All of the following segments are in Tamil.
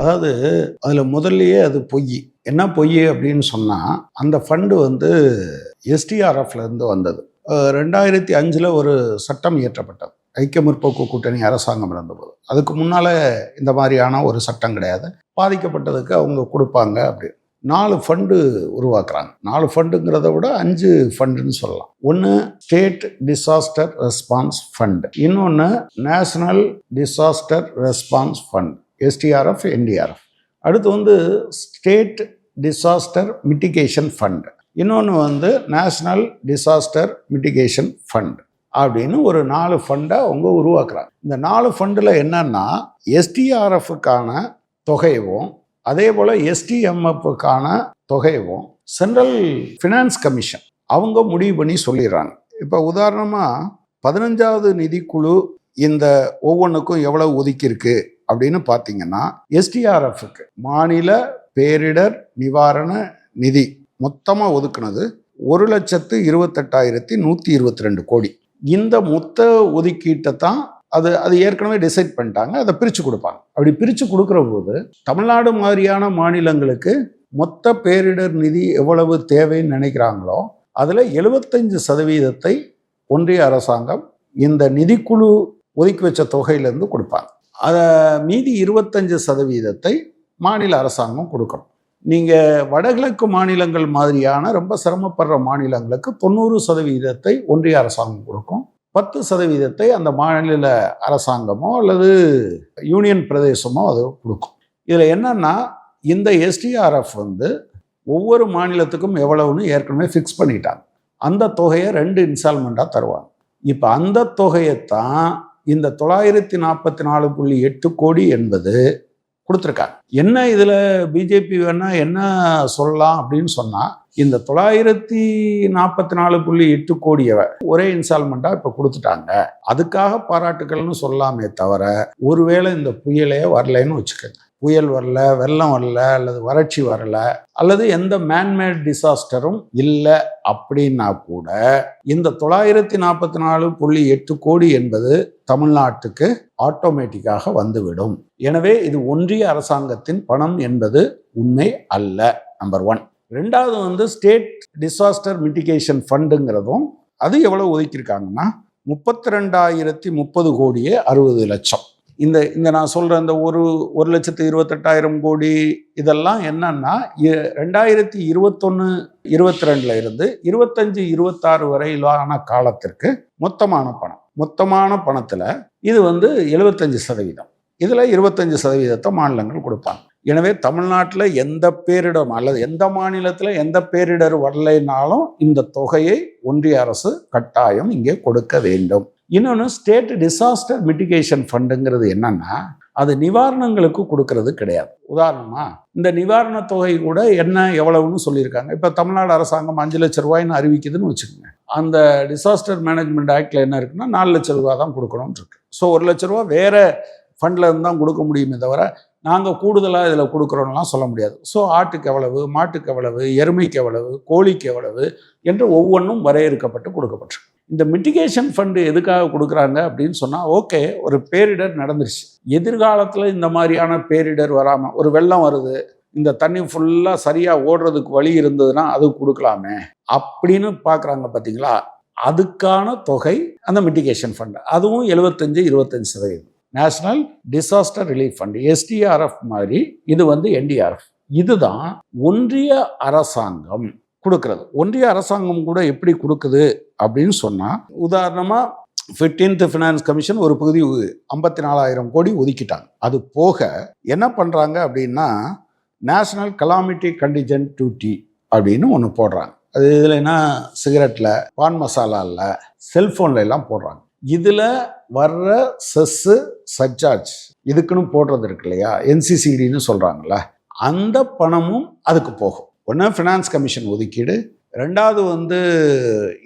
அதாவது அதில் முதல்லயே அது பொய். என்ன பொய் அப்படின்னு சொன்னால் அந்த ஃபண்டு வந்து எஸ்டிஆர்எஃப்லேருந்து வந்தது. ரெண்டாயிரத்தி அஞ்சில் ஒரு சட்டம் இயற்றப்பட்டது. ஐக்கிய முற்போக்கு கூட்டணி அரசாங்கம் இருந்தபோது. அதுக்கு முன்னால் இந்த மாதிரியான ஒரு சட்டம் கிடையாது. பாதிக்கப்பட்டதுக்கு அவங்க கொடுப்பாங்க அப்படி. நாலு ஃபண்டு உருவாக்குறாங்க. நாலு ஃபண்டுங்கிறத விட அஞ்சு ஃபண்டுன்னு சொல்லலாம். ஒன்று ஸ்டேட் டிசாஸ்டர் ரெஸ்பான்ஸ் ஃபண்ட் இன்னொன்று national disaster response fund SDRF NDRF அடுத்து வந்து ஸ்டேட் டிசாஸ்டர் மிட்டிகேஷன் ஃபண்ட் இன்னொன்று வந்து நேஷ்னல் டிசாஸ்டர் மிட்டிகேஷன் ஃபண்ட் அப்படின்னு ஒரு நாலு ஃபண்டை அவங்க உருவாக்குறாங்க. இந்த நாலு ஃபண்டில் என்னன்னா எஸ்டிஆர்எஃப்க்கான தொகையவும் அதே போல் எஸ்டிஎம்எஃப்க்கான தொகையவும் சென்ட்ரல் ஃபினான்ஸ் கமிஷன் அவங்க முடிவு பண்ணி சொல்லிடுறாங்க. இப்போ உதாரணமாக பதினஞ்சாவது நிதிக்குழு இந்த ஒவ்வொன்றுக்கும் எவ்வளோ ஒதுக்கியிருக்கு? அப்படின்னு பார்த்தீங்கன்னா எஸ்டிஆர்எஃப்க்கு மாநில பேரிடர் நிவாரண நிதி மொத்தமாக ஒதுக்குனது ஒரு லட்சத்து இருபத்தெட்டாயிரத்தி நூற்றி இருபத்தி ரெண்டு கோடி. இந்த மொத்த ஒதுக்கீட்டை தான் அது அது ஏற்கனவே டிசைட் பண்ணிட்டாங்க அதை பிரித்து கொடுப்பாங்க. அப்படி பிரித்து கொடுக்குற போது தமிழ்நாடு மாதிரியான மாநிலங்களுக்கு மொத்த பேரிடர் நிதி எவ்வளவு தேவைன்னு நினைக்கிறாங்களோ அதில் எழுபத்தஞ்சு சதவீதத்தை ஒன்றிய அரசாங்கம் இந்த நிதிக்குழு ஒதுக்கி வச்ச தொகையிலேருந்து கொடுப்பாங்க. அதை மீதி இருபத்தஞ்சு சதவீதத்தை மாநில அரசாங்கம் கொடுக்கணும். நீங்கள் வடகிழக்கு மாநிலங்கள் மாதிரியான ரொம்ப சிரமப்படுற மாநிலங்களுக்கு தொண்ணூறு சதவீதத்தை ஒன்றிய அரசாங்கம் கொடுக்கும். பத்து சதவீதத்தை அந்த மாநில அரசாங்கமோ அல்லது யூனியன் பிரதேசமோ அது கொடுக்கும். இதில் என்னன்னா இந்த எஸ்டிஆர்எஃப் வந்து ஒவ்வொரு மாநிலத்துக்கும் எவ்வளவுன்னு ஏற்கனவே ஃபிக்ஸ் பண்ணிட்டாங்க. அந்த தொகையை ரெண்டு இன்ஸ்டால்மெண்ட்டாக தருவாங்க. இப்போ அந்த தொகையை தான் இந்த தொள்ளாயிரத்தி நாற்பத்தி நாலு புள்ளி எட்டு கோடி என்பது கொடுத்துருக்காங்க. என்ன இதில் பிஜேபி வேணா என்ன சொல்லலாம் அப்படின்னு சொன்னால் இந்த தொள்ளாயிரத்தி நாற்பத்தி நாலு புள்ளி எட்டு கோடியை ஒரே இன்ஸ்டால்மெண்ட்டாக இப்போ கொடுத்துட்டாங்க. அதுக்காக பாராட்டுக்கள்னு சொல்லாமே தவிர ஒருவேளை இந்த புயலே வரலைன்னு வச்சுக்கோங்க. புயல் வரல வெள்ளம் வரல அல்லது வறட்சி வரல அல்லது எந்த மேன்மேட் டிசாஸ்டரும் இல்லை அப்படின்னா கூட இந்த தொள்ளாயிரத்தி நாற்பத்தி நாலு புள்ளி எட்டு கோடி என்பது தமிழ்நாட்டுக்கு ஆட்டோமேட்டிக்காக வந்துவிடும். எனவே இது ஒன்றிய அரசாங்கத்தின் பணம் என்பது உண்மை அல்ல நம்பர் ஒன் ரெண்டாவது வந்து ஸ்டேட் டிசாஸ்டர் மிட்டிகேஷன் ஃபண்டுங்கிறதும் அது எவ்வளோ ஒதுக்கியிருக்காங்கன்னா முப்பத்தி ரெண்டாயிரத்தி முப்பது கோடியே அறுபது லட்சம். இந்த இந்த நான் சொல்கிற இந்த ஒரு ஒரு லட்சத்து இருபத்தெட்டாயிரம் கோடி இதெல்லாம் என்னன்னா ரெண்டாயிரத்தி இருபத்தொன்று இருபத்தி ரெண்டில் இருந்து இருபத்தஞ்சு இருபத்தாறு வரையிலான காலத்திற்கு மொத்தமான பணம். மொத்தமான பணத்தில் இது வந்து எழுபத்தஞ்சு சதவீதம். இதில் இருபத்தஞ்சு சதவீதத்தை மாநிலங்கள் கொடுப்பாங்க. எனவே தமிழ்நாட்டில் எந்த பேரிடம் அல்லது எந்த மாநிலத்தில் எந்த பேரிடர் வரலைனாலும் இந்த தொகையை ஒன்றிய அரசு கட்டாயம் இங்கே கொடுக்க வேண்டும். இன்னொன்று ஸ்டேட் டிசாஸ்டர் மிட்டிகேஷன் ஃபண்டுங்கிறது என்னன்னா அது நிவாரணங்களுக்கு கொடுக்கறது கிடையாது. உதாரணமா இந்த நிவாரண தொகை கூட என்ன எவ்வளவுன்னு சொல்லியிருக்காங்க. இப்போ தமிழ்நாடு அரசாங்கம் அஞ்சு லட்ச ரூபாய்ன்னு அறிவிக்குதுன்னு வச்சுக்கோங்க. அந்த டிசாஸ்டர் மேனேஜ்மெண்ட் ஆக்டில் என்ன இருக்குன்னா நாலு லட்ச ரூபா தான் கொடுக்கணும்னு இருக்கு. ஸோ ஒரு லட்ச ரூபா வேற ஃபண்டில் இருந்து தான் கொடுக்க முடியுமே தவிர நாங்கள் கூடுதலாக இதில் கொடுக்குறோம்லாம் சொல்ல முடியாது. ஸோ ஆட்டுக்கு எவ்வளவு மாட்டுக்கு எவ்வளவு எருமைக்கு எவ்வளவு கோழிக்கு எவ்வளவு என்று ஒவ்வொன்றும் வரையறுக்கப்பட்டு கொடுக்கப்பட்டிருக்கு. இந்த மிட்டிகேஷன் ஃபண்டு எதுக்காக கொடுக்குறாங்க அப்படின்னு சொன்னால் ஓகே ஒரு பேரிடர் நடந்துருச்சு. எதிர்காலத்தில் இந்த மாதிரியான பேரிடர் வராமல் ஒரு வெள்ளம் வருது இந்த தண்ணி ஃபுல்லாக சரியாக ஓடுறதுக்கு வழி இருந்ததுன்னா அது கொடுக்கலாமே அப்படின்னு பார்க்குறாங்க பார்த்தீங்களா அதுக்கான தொகை அந்த மிட்டிகேஷன் ஃபண்டு அதுவும் எழுபத்தஞ்சு இருபத்தஞ்சு சதவீதம். National disaster relief fund SDRF மாதிரி இது வந்து என்டிஆர்எஃப் இதுதான் ஒன்றிய அரசாங்கம் கொடுக்கறது. ஒன்றிய அரசாங்கம் கூட எப்படி கொடுக்குது அப்படின்னு சொன்னால் உதாரணமாக ஃபிஃப்டீன்த் ஃபினான்ஸ் கமிஷன் ஒரு பகுதி ஐம்பத்தி நாலாயிரம் கோடி ஒதுக்கிட்டாங்க. அது போக என்ன பண்ணுறாங்க அப்படின்னா நேஷனல் கலாமிட்டி கண்டிஜென்ட் டியூட்டி அப்படின்னு ஒன்று போடுறாங்க. அது இதில் என்ன சிகரெட்டில் பான் மசாலாவில் செல்ஃபோன்ல எல்லாம் போடுறாங்க. இதில் வர்ற செஸ்ஸு சர்ச்சார்ஜ் இதுக்குன்னு போடுறது இருக்கு இல்லையா? என்சிசிடின்னு சொல்கிறாங்கல்ல அந்த பணமும் அதுக்கு போகும். ஒன்று ஃபினான்ஸ் கமிஷன் ஒதுக்கீடு. ரெண்டாவது வந்து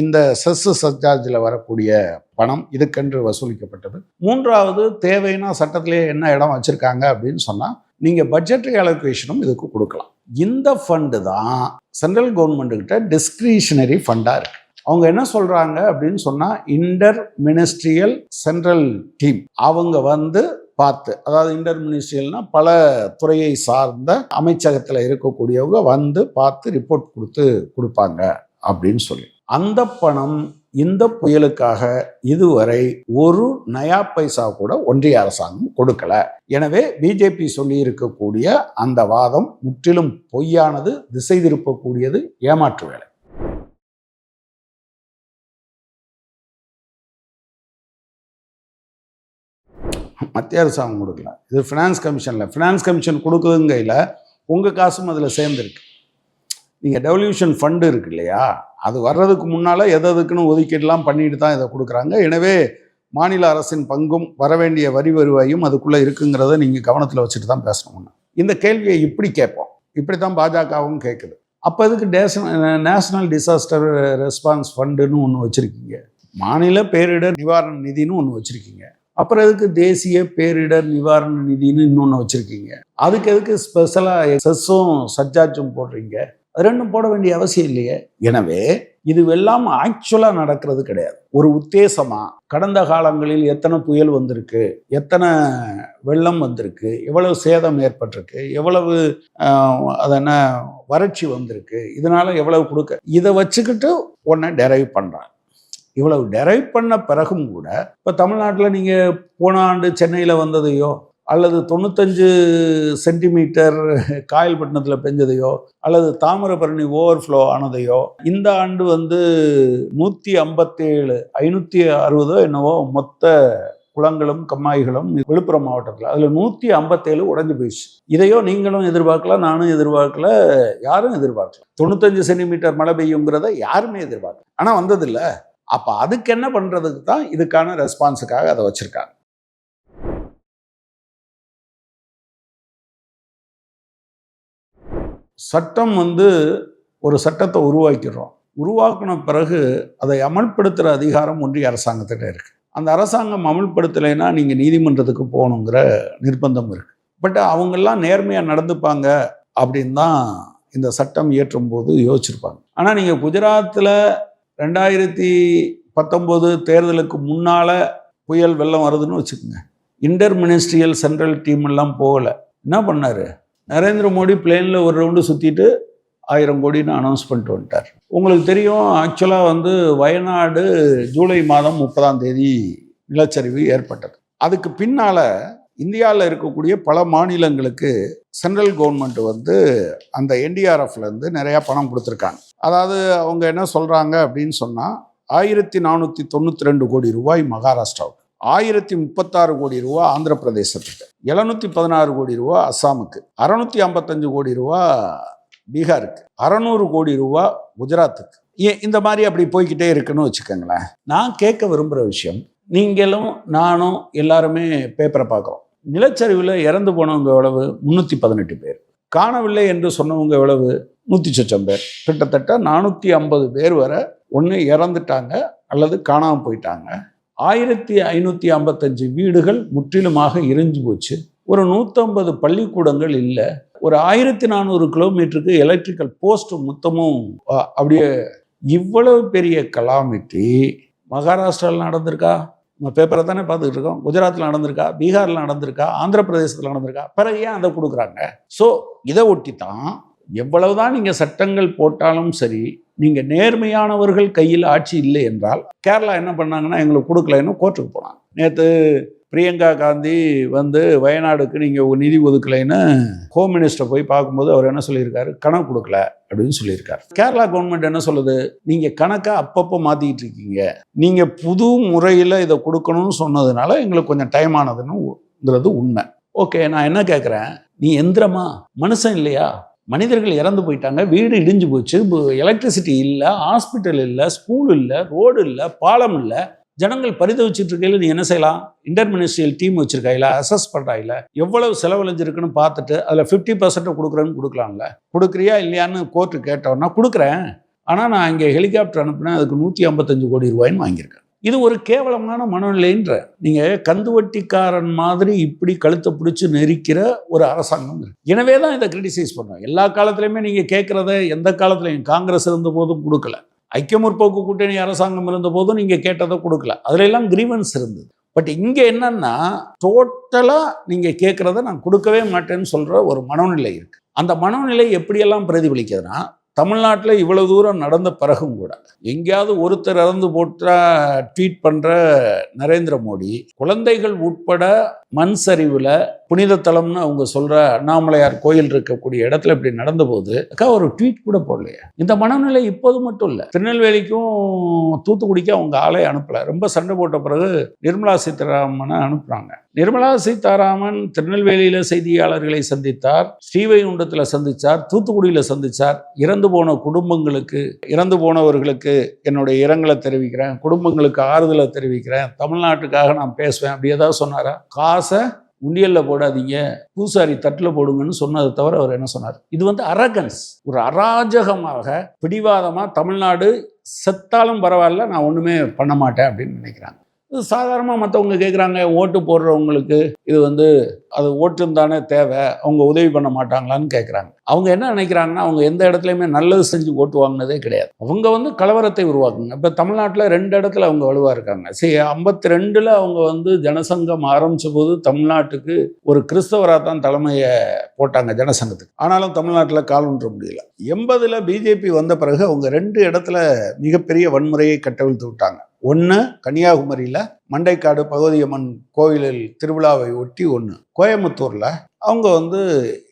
இந்த செஸ் சர்ஜார்ஜில் வரக்கூடிய பணம் இதுக்கென்று வசூலிக்கப்பட்டது. மூன்றாவது தேவைன்னா சட்டத்திலேயே என்ன இடம் வச்சுருக்காங்க அப்படின்னு சொன்னால் நீங்கள் பட்ஜெட்ரி அலோகேஷனும் இதுக்கு கொடுக்கலாம். இந்த ஃபண்டு தான் சென்ட்ரல் கவர்மெண்ட்டுக்கிட்ட டிஸ்கிரிஷனரி ஃபண்டாக இருக்குது அவங்க என்ன சொல்கிறாங்க அப்படின்னு சொன்னால் இன்டர் மினிஸ்ட்ரியல் சென்ட்ரல் டீம் அவங்க வந்து பார்த்து அதாவது இன்டர் மினிஸ்ட்ரியல்னா பல துறையை சார்ந்த அமைச்சகத்தில் இருக்கக்கூடியவங்க வந்து பார்த்து ரிப்போர்ட் கொடுத்து கொடுப்பாங்க அப்படின்னு சொல்லி. அந்த பணம் இந்த புயலுக்காக இதுவரை ஒரு நயா பைசா கூட ஒன்றிய அரசாங்கம் கொடுக்கல. எனவே பிஜேபி சொல்லி இருக்கக்கூடிய அந்த வாதம் முற்றிலும் பொய்யானது திசை திருப்பக்கூடியது ஏமாற்று வேலை. மத்திய அரசாங்கம் கொடுக்கல. இது ஃபினான்ஸ் கமிஷனில் ஃபினான்ஸ் கமிஷன் கொடுக்குதுங்கையில் உங்கள் காசும் அதில் சேர்ந்துருக்கு. நீங்கள் டெவல்யூஷன் ஃபண்டு இருக்கு இல்லையா? அது வர்றதுக்கு முன்னால் எது எதுக்குன்னு ஒதுக்கீடுலாம் பண்ணிட்டு தான் இதை கொடுக்குறாங்க. எனவே மாநில அரசின் பங்கும் வரவேண்டிய வரி வருவாயும் அதுக்குள்ளே இருக்குங்கிறத நீங்கள் கவனத்தில் வச்சுட்டு தான் பேசணும் இந்த கேள்வியை இப்படி கேட்போம். இப்படி தான் பாஜகவும் கேட்குது அப்போ இதுக்கு நேஷனல் நேஷனல் டிசாஸ்டர் ரெஸ்பான்ஸ் ஃபண்டுன்னு ஒன்று வச்சுருக்கீங்க. மாநில பேரிடர் நிவாரண நிதின்னு ஒன்று வச்சுருக்கீங்க. அப்புறம் எதுக்கு தேசிய பேரிடர் நிவாரண நிதின்னு இன்னொன்று வச்சுருக்கீங்க. அதுக்கு எதுக்கு ஸ்பெஷலாக செஸ்ஸும் சஜ்ஜாச்சும் போடுறீங்க. அது ரெண்டும் போட வேண்டிய அவசியம் இல்லையே. எனவே இதுவெல்லாம் ஆக்சுவலாக நடக்கிறது கிடையாது. ஒரு உத்தேசமாக கடந்த காலங்களில் எத்தனை புயல் வந்திருக்கு எத்தனை வெள்ளம் வந்திருக்கு எவ்வளவு சேதம் ஏற்பட்டிருக்கு எவ்வளவு அது என்ன வறட்சி வந்திருக்கு இதனால எவ்வளவு கொடுக்க இதை வச்சுக்கிட்டு ஒன்றை டெரைவ் பண்ணுறாங்க இவ்வளவு டெரைவ் பண்ண பிறகும் கூட இப்போ தமிழ்நாட்டில் நீங்கள் போன ஆண்டு சென்னையில் வந்ததையோ அல்லது தொண்ணூத்தஞ்சு சென்டிமீட்டர் காயல்பட்டினத்தில் பெஞ்சதையோ அல்லது தாமிரபரணி ஓவர்ஃப்ளோ ஆனதையோ இந்த ஆண்டு வந்து நூற்றி ஐம்பத்தேழு ஐநூற்றி அறுபதோ என்னவோ மொத்த குளங்களும் கம்மாய்களும் விழுப்புரம் மாவட்டத்தில் அதில் நூற்றி ஐம்பத்தேழு உடஞ்சி போயிடுச்சு. இதையோ நீங்களும் எதிர்பார்க்கல நானும் எதிர்பார்க்கல யாரும் எதிர்பார்க்கல. தொண்ணூத்தஞ்சு சென்டிமீட்டர் மழை பெய்யுங்கிறத யாருமே எதிர்பார்க்கல. ஆனால் வந்ததில்லை. அப்போ அதுக்கு என்ன பண்ணுறதுக்கு தான் இதுக்கான ரெஸ்பான்ஸுக்காக அதை வச்சுருக்காங்க. சட்டம் வந்து ஒரு சட்டத்தை உருவாக்கிறோம் உருவாக்கின பிறகு அதை அமல்படுத்துகிற அதிகாரம் ஒன்றிய அரசாங்கத்திட்ட இருக்குது அந்த அரசாங்கம் அமல்படுத்தலைன்னா நீங்கள் நீதிமன்றத்துக்கு போகணுங்கிற நிர்பந்தம் இருக்குது பட் அவங்கெல்லாம் நேர்மையாக நடந்துப்பாங்க அப்படின்னு தான் இந்த சட்டம் இயற்றும் போது யோசிச்சிருப்பாங்க. ஆனால் நீங்கள் குஜராத்தில் ரெண்டாயிரத்தி பத்தொம்போது தேர்தலுக்கு முன்னால் புயல் வெள்ளம் வருதுன்னு வச்சுக்கோங்க. இன்டர் மினிஸ்ட்ரியல் சென்ட்ரல் டீம் எல்லாம் போகலை. என்ன பண்ணார்? நரேந்திர மோடி பிளேனில் ஒரு ரவுண்டு சுற்றிட்டு ஆயிரம் கோடின்னு அனௌன்ஸ் பண்ணிட்டு வந்துட்டார். உங்களுக்கு தெரியும் ஆக்சுவலாக வந்து வயநாடு ஜூலை மாதம் முப்பதாம் தேதி நிலச்சரிவு ஏற்பட்டது. அதுக்கு பின்னால் இந்தியாவில் இருக்கக்கூடிய பல மாநிலங்களுக்கு சென்ட்ரல் கவர்மெண்ட் வந்து அந்த என்டிஆர்எஃப்லேருந்து நிறையா பணம் கொடுத்துருக்காங்க. அதாவது அவங்க என்ன சொல்கிறாங்க அப்படின்னு சொன்னால் ஆயிரத்தி நானூற்றி தொண்ணூற்றி ரெண்டு கோடி ரூபாய் மகாராஷ்டிராவுக்கு ஆயிரத்தி முப்பத்தாறு கோடி ரூபா ஆந்திர பிரதேசத்துக்கு எழுநூற்றி பதினாறு கோடி ரூபா அஸ்ஸாமுக்கு அறநூற்றி ஐம்பத்தஞ்சு கோடி ரூபா பீகாருக்கு அறநூறு கோடி ரூபா குஜராத்துக்கு. ஏன் இந்த மாதிரி அப்படி போய்கிட்டே இருக்குன்னு வச்சுக்கோங்களேன். நான் கேட்க விரும்புகிற விஷயம் நீங்களும் நானும் எல்லாருமே பேப்பரை பார்க்குறோம். நிலச்சரிவில் இறந்து போனவங்க எவ்வளவு? முந்நூற்றி பதினெட்டு பேர். காணவில்லை என்று சொன்னவங்க எவ்வளவு? நூற்றி சொச்சம் பேர். கிட்டத்தட்ட நானூற்றி ஐம்பது பேர் வரை ஒன்று இறந்துட்டாங்க அல்லது காணாமல் போயிட்டாங்க. ஆயிரத்தி ஐநூற்றி ஐம்பத்தஞ்சு வீடுகள் முற்றிலுமாக எரிஞ்சு போச்சு. ஒரு நூற்றம்பது பள்ளிக்கூடங்கள் இல்லை. ஒரு ஆயிரத்தி நானூறு கிலோமீட்டருக்கு எலக்ட்ரிக்கல் போஸ்ட் மொத்தமும் அப்படியே இவ்வளவு பெரிய கலாமிட்டி மகாராஷ்டிராவில் நடந்திருக்கா? நம்ம பேப்பரை தானே பார்த்துக்கிட்டு இருக்கோம். குஜராத்தில் நடந்திருக்கா? பீகாரில் நடந்திருக்கா? ஆந்திர பிரதேசத்தில் நடந்திருக்கா? பிறகு ஏன் அதை கொடுக்குறாங்க? ஸோ இதை ஒட்டி தான் எவ்வளவுதான் நீங்கள் சட்டங்கள் போட்டாலும் சரி நீங்கள் நேர்மையானவர்கள் கையில் ஆட்சி இல்லை என்றால் கேரளா என்ன பண்ணாங்கன்னா எங்களுக்கு கொடுக்கலன்னு கோர்ட்டுக்கு போனாங்க. நேற்று பிரியங்கா காந்தி வந்து வயநாடுக்கு நீங்கள் நிதி ஒதுக்கலைன்னு ஹோம் மினிஸ்டர் போய் பார்க்கும்போது அவர் என்ன சொல்லியிருக்காரு? கணக்கு கொடுக்கல அப்படின்னு சொல்லியிருக்காரு. கேரளா கவர்மெண்ட் என்ன சொல்லுது? நீங்கள் கணக்கை அப்பப்போ மாற்றிக்கிட்டு இருக்கீங்க. நீங்கள் புது முறையில் இதை கொடுக்கணும்னு சொன்னதுனால எங்களுக்கு கொஞ்சம் டைம் ஆனதுன்னுங்கிறது உண்மை. ஓகே நான் என்ன கேட்குறேன் நீ எந்திரமா? மனுஷன் இல்லையா? மனிதர்கள் இறந்து போயிட்டாங்க. வீடு இடிஞ்சு போச்சு. எலக்ட்ரிசிட்டி இல்லை ஹாஸ்பிட்டல் இல்லை ஸ்கூல் இல்லை ரோடு இல்லை பாலம் இல்லை. ஜனங்கள் பரிதவிச்சுட்டு இருக்கையில் நீ என்ன செய்யலாம்? இன்டர் மினிஸ்ட்ரியல் டீம் வச்சிருக்காயில அசஸ் பண்ணுறாயில எவ்வளவு செலவழிஞ்சிருக்குன்னு பார்த்துட்டு அதில் ஃபிஃப்டி பர்சன்ட் கொடுக்குறேன்னு கொடுக்கலாம்ல. கொடுக்குறியா இல்லையான்னு கோர்ட்டு கேட்டோன்னா கொடுக்குறேன். ஆனால் நான் இங்கே ஹெலிகாப்டர் அனுப்புனேன். அதுக்கு நூற்றி ஐம்பத்தஞ்சு கோடி ரூபாய்ன்னு வாங்கியிருக்கேன். இது ஒரு கேவலமான மனநிலைன்ற நீங்கள் கந்துவட்டிக்காரன் மாதிரி இப்படி கழுத்தை பிடிச்சி நெரிக்கிற ஒரு அரசாங்கம் எனவே தான் இதை கிரிட்டிசைஸ் பண்ணுறோம் எல்லா காலத்துலையுமே நீங்கள் கேட்குறத எந்த காலத்துலையும் காங்கிரஸ் இருந்த போதும் கொடுக்கல. ஐக்கிய முற்போக்கு கூட்டணி அரசாங்கம் இருந்த போதும் நீங்கள் கேட்டதை கொடுக்கல. அதுல எல்லாம் கிரீவன்ஸ் இருந்தது. பட் இங்கே என்னன்னா டோட்டலாக நீங்கள் கேட்குறத நான் கொடுக்கவே மாட்டேன்னு சொல்கிற ஒரு மனோநிலை இருக்குது அந்த மனோநிலை எப்படியெல்லாம் பிரதிபலிக்குதுன்னா தமிழ்நாட்டில் இவ்வளோ தூரம் நடந்த பிறகும் கூட எங்கேயாவது ஒருத்தர் இறந்து போட்டால் ட்வீட் பண்ணுற நரேந்திர மோடி குழந்தைகள் உட்பட மண் சரிவில் புனித தலம்னு அவங்க சொல்கிற அண்ணாமலையார் கோயில் இருக்கக்கூடிய இடத்துல இப்படி நடந்தபோது அக்கா ஒரு ட்வீட் கூட போடலையே. இந்த மனநிலை இப்போது மட்டும் இல்லை. திருநெல்வேலிக்கும் தூத்துக்குடிக்கும் அவங்க ஆளே அனுப்பலை. ரொம்ப சண்டை போட்ட பிறகு நிர்மலா சீதாராமனை அனுப்புகிறாங்க நிர்மலா சீதாராமன் திருநெல்வேலியில் செய்தியாளர்களை சந்தித்தார் ஸ்ரீவைகுண்டத்தில் சந்தித்தார் தூத்துக்குடியில் சந்தித்தார் இறந்து போன குடும்பங்களுக்கு இறந்து போனவர்களுக்கு என்னுடைய இரங்கலை தெரிவிக்கிறேன் குடும்பங்களுக்கு ஆறுதலை தெரிவிக்கிறேன். தமிழ்நாட்டுக்காக நான் பேசுவேன். அப்படி ஏதாவது சொன்னாரா? காசை உண்டியலில் போடாதீங்க பூசாரி தட்டில் போடுங்கன்னு சொன்னதை தவிர அவர் என்ன சொன்னார்? இது வந்து அரகன்ஸ் ஒரு அராஜகமாக பிடிவாதமாக தமிழ்நாடு செத்தாலும் பரவாயில்ல நான் ஒன்றுமே பண்ண மாட்டேன் அப்படின்னு நினைக்கிறாங்க. இது சாதாரணமாக மற்றவங்க கேட்குறாங்க ஓட்டு போடுறவங்களுக்கு இது வந்து அது ஓட்டும் தானே தேவை அவங்க உதவி பண்ண மாட்டாங்களான்னு கேட்குறாங்க அவங்க என்ன நினைக்கிறாங்கன்னா அவங்க எந்த இடத்துலையுமே நல்லது செஞ்சு ஓட்டு வாங்கினதே கிடையாது. அவங்க வந்து கலவரத்தை உருவாக்குங்க. இப்போ தமிழ்நாட்டில் ரெண்டு இடத்துல அவங்க வலுவாக இருக்காங்க. சரி ஐம்பத்தி ரெண்டில் அவங்க வந்து ஜனசங்கம் ஆரம்பித்த போது தமிழ்நாட்டுக்கு ஒரு கிறிஸ்தவராக தான் தலைமையை போட்டாங்க ஜனசங்கத்துக்கு. ஆனாலும் தமிழ்நாட்டில் கால் ஒன்ற முடியல. எண்பதில் பிஜேபி வந்த பிறகு அவங்க ரெண்டு இடத்துல மிகப்பெரிய வன்முறையை கட்டவிழ்த்து விட்டாங்க. ஒன்று கன்னியாகுமரியில் மண்டைக்காடு பகவதியம்மன் கோயிலில் திருவிழாவை ஒட்டி ஒன்று கோயம்புத்தூரில் அவங்க வந்து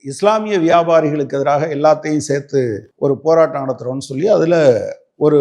இஸ்லாமிய வியாபாரிகளுக்கு எதிராக எல்லாத்தையும் சேர்த்து ஒரு போராட்டம் நடத்துகிறோன்னு சொல்லி அதில் ஒரு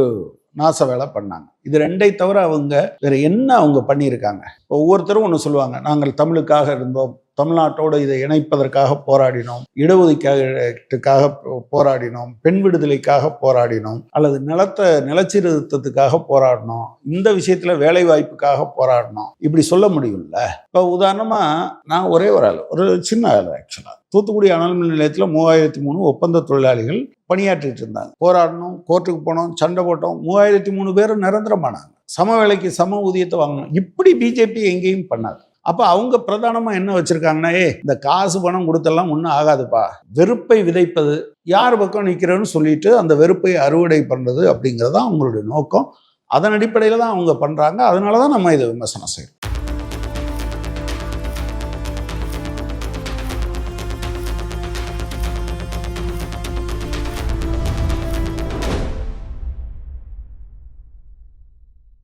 நாச வேலை பண்ணாங்க. இது ரெண்டை தவிர அவங்க வேறு என்ன அவங்க பண்ணியிருக்காங்க? இப்போ ஒவ்வொருத்தரும் ஒன்று சொல்லுவாங்க. நாங்கள் தமிழுக்காக இருந்தோம். தமிழ்நாட்டோடு இதை இணைப்பதற்காக போராடினோம். இடஒதுக்கீட்டுக்காக போ- போராடினோம். பெண் விடுதலைக்காக போராடினோம். அல்லது நிலத்தை நிலச்சீர்திருத்தத்துக்காக போராடினோம். இந்த விஷயத்துல வேலை வாய்ப்புக்காக போராடினோம். இப்படி சொல்ல முடியும்ல? இப்போ உதாரணமா நான் ஒரே ஒரு ஆள் ஒரு சின்ன ஆள் ஆக்சுவலாக தூத்துக்குடி அனல் மின் நிலையத்தில் மூவாயிரத்தி மூணு ஒப்பந்த தொழிலாளிகள் பணியாற்றிட்டு இருந்தாங்க. போராடணும் கோர்ட்டுக்கு போனோம் சண்டை போட்டோம். மூவாயிரத்தி மூணு பேரும் நிரந்தரமானாங்க. சம வேலைக்கு சம ஊதியத்தை வாங்கணும் இப்படி பிஜேபி எங்கேயும் பண்ணாது. அப்போ அவங்க பிரதானமாக என்ன வச்சுருக்காங்கன்னா ஏ இந்த காசு பணம் கொடுத்தெல்லாம் ஒன்றும் ஆகாதுப்பா. வெறுப்பை விதைப்பது யார் பக்கம் நிற்கிறேன்னு சொல்லிட்டு அந்த வெறுப்பை அறுவடை பண்ணுறது அப்படிங்கிறது தான் அவங்களுடைய நோக்கம். அதன் அடிப்படையில் தான் அவங்க பண்ணுறாங்க அதனால தான் நம்ம இதை விமர்சனம் செய்கிறோம்